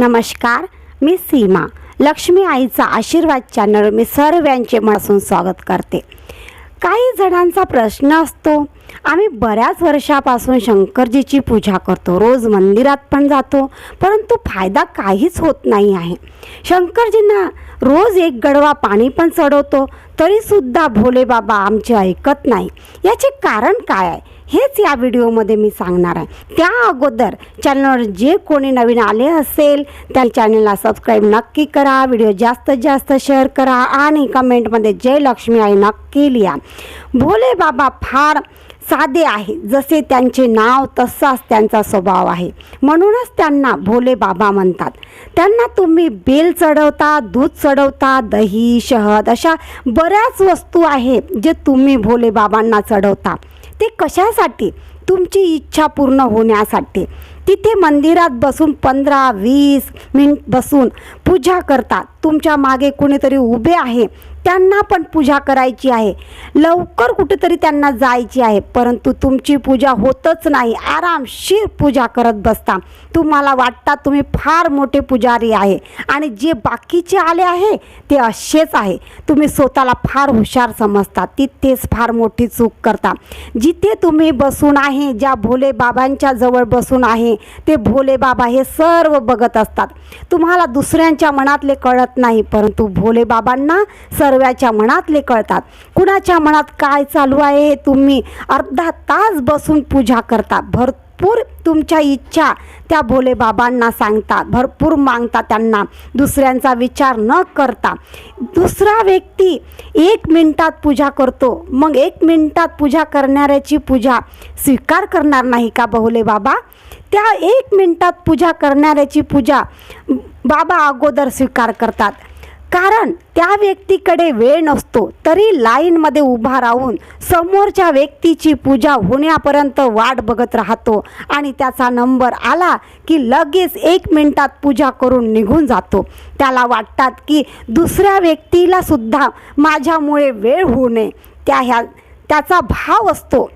नमस्कार मी सीमा. लक्ष्मी आईचा आशीर्वाद चॅनल मी सर्वांचे मनासून स्वागत करते. काही जणांचा प्रश्न असतो आम्ही बऱ्याच वर्षापासून शंकरजीची पूजा करतो. रोज मंदिरात पण जातो. परंतु फायदा काहीच होत नाही आहे. शंकरजींना रोज एक गडवा पाणी पण चढवतो. तरीसुद्धा भोले बाबा आमचे ऐकत नाही. याचे कारण काय आहे? हेच या व्हिडिओमध्ये मी सांगणार आहे. त्या अगोदर चॅनलवर जे कोणी नवीन आले असेल त्या चॅनलला सबस्क्राईब नक्की करा. व्हिडिओ जास्तीत जास्त शेअर करा आणि कमेंटमध्ये जय लक्ष्मी आई नक्की लिहा. भोले बाबा फार साधे आहे. जसे त्यांचे नाव तसाच त्यांचा स्वभाव आहे. म्हणूनच त्यांना भोले बाबा म्हणतात. त्यांना तुम्ही बेल चढवता दूध चढवता दही शहद अशा बऱ्याच वस्तू आहेत जे तुम्ही भोले बाबांना चढवता. ते कशासाठी? तुमची इच्छा पूर्ण होण्यासाठी. तिथे मंदिरात बसून पंधरा वीस मिनिट बसून पूजा करतात. तुमच्या मागे कुणीतरी उभे आहे. त्यांना पण पूजा करायची आहे. लवकर कुठेतरी त्यांना जायची आहे. परंतु तुमची पूजा होतच नाही. आरामशीर पूजा करत बसता. तुम्हाला वाटतात तुम्ही फार मोठे पुजारी आहे. आणि जे बाकीचे आले आहे ते असेच आहे. तुम्ही स्वतःला फार हुशार समजता. तिथेच फार मोठी चूक करता. जिथे तुम्ही बसून आहे ज्या भोले बाबांच्या जवळ बसून आहे ते भोले बाबा हे सर्व बघत असतात. तुम्हाला दुसऱ्यांच्या मनातले कळत नाही. परंतु भोले बाबांना सर्वाच्या मनातले कळतात. कुणाच्या मनात काय चालू आहे हे तुम्ही अर्धा तास बसून पूजा करता. भरपूर तुमच्या इच्छा त्या भोले बाबांना सांगता भरपूर मागता त्यांना. दुसऱ्यांचा विचार न करता. दुसरा व्यक्ती एक मिनटात पूजा करतो. मग एक मिनटात पूजा करणाऱ्याची पूजा स्वीकार करणार नाही का भोले बाबा? त्या एक मिनटात पूजा करणाऱ्याची पूजा बाबा अगोदर स्वीकार करतात. कारण त्या व्यक्तीकडे वेळ नसतो तरी लाईनमध्ये उभा राहून समोरच्या व्यक्तीची पूजा होण्यापर्यंत वाट बघत राहतो. आणि त्याचा नंबर आला की लगेच एक मिनटात पूजा करून निघून जातो. त्याला वाटतात की दुसऱ्या व्यक्तीला सुद्धा माझ्यामुळे वेळ होऊ नये. त्या ह्या त्याचा भाव असतो.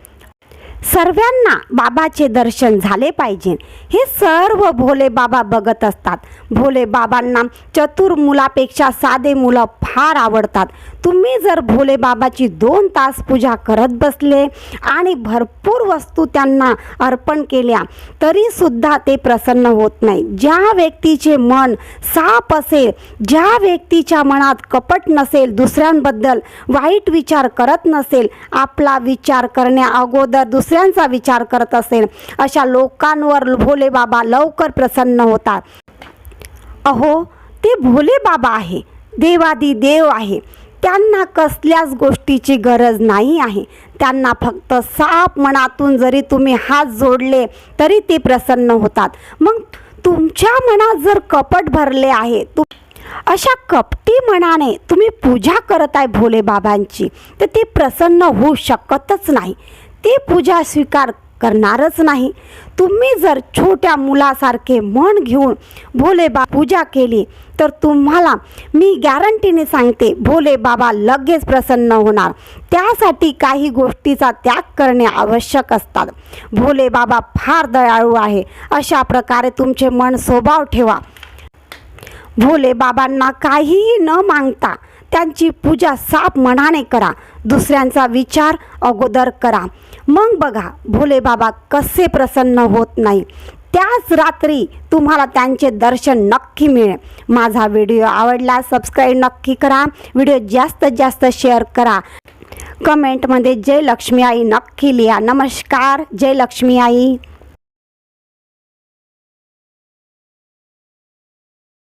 सर्वांना बाबाचे दर्शन झाले पाहिजे. हे सर्व भोले बाबा बघत असतात. भोले बाबांना चतुर मुलापेक्षा साधे मुलं फार आवडतात. तुम्ही जर भोले बाबाची दोन तास पूजा करत बसले आणि भरपूर वस्तू त्यांना अर्पण केल्या तरीसुद्धा ते प्रसन्न होत नाही. ज्या व्यक्तीचे मन साप असेल ज्या व्यक्तीच्या मनात कपट नसेल दुसऱ्यांबद्दल वाईट विचार करत नसेल आपला विचार करण्या अगोदर दुसऱ्यांचा विचार करत असेल. अशा लोकांवर भोले बाबा लवकर प्रसन्न होतात. अहो ते भोले बाबा आहे. देवादी देव आहे. त्यांना कसल्याच गोष्टीची गरज नाही आहे. त्यांना फक्त साप मनातून जरी तुम्ही हात जोडले तरी ते प्रसन्न होतात. मग तुमच्या मनात जर कपट भरले आहे तु अशा कपटी मनाने तुम्ही पूजा करत आहे भोले बाबांची तर ते प्रसन्न होऊ शकतच नाही. ते पूजा स्वीकार करणारच नाही. तुम्ही जर छोट्या मुलासारखे मन घेऊन भोलेबा पूजा केली तर तुम्हाला मी गॅरंटीने सांगते भोले बाबा लगेच प्रसन्न होणार. त्यासाठी काही गोष्टीचा त्याग करणे आवश्यक असतात. भोले बाबा फार दयाळू आहे. अशा प्रकारे तुमचे मन स्वभाव ठेवा. भोले बाबांना काहीही न मागता त्यांची पूजा साप मनाने करा. दुसऱ्यांचा विचार अगोदर करा. मग बघा भोले बाबा कसे प्रसन्न होत नाही. त्याच रात्री तुम्हाला त्यांचे दर्शन नक्की मिळेल. माझा व्हिडिओ आवडला सबस्क्राईब नक्की करा. व्हिडिओ जास्तीत जास्त शेअर करा. कमेंटमध्ये जय लक्ष्मी आई नक्की लिहा. नमस्कार जय लक्ष्मी आई